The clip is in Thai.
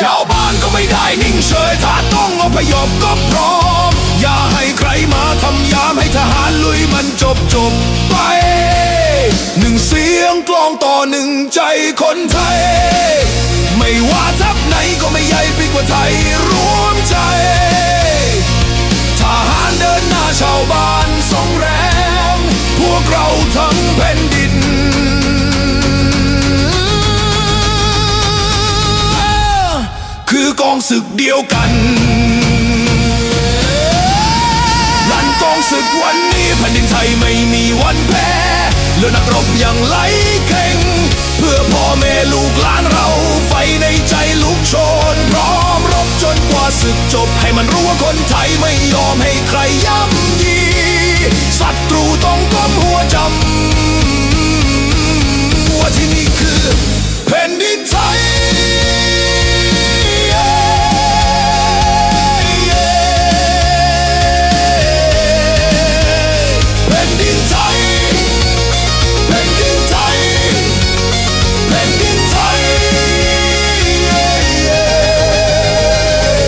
ชาวบ้านก็ไม่ได้นิ่งเฉยถ้าต้องอพยพก็พร้อม อย่าให้ใครมาทำยามให้ทหารลุยมันจบจบไป หนึ่งเสียงกลองต่อหนึ่งใจคนไทย ไม่ว่าทัพไหนก็ไม่ใหญ่ไปกว่าไทยรู้ ศึกเดียวกันลั่นกองศึกวันนี้แผ่นดินไทยไม่มีวันแพ้เลือนักรบอย่างไหลเข่ง เพื่อพ่อแม่ลูกหลานเราไฟในใจลุกโชน พร้อมรบจนกว่าศึกจบ ให้มันรู้ว่าคนไทยไม่ยอมให้ใครย่ำ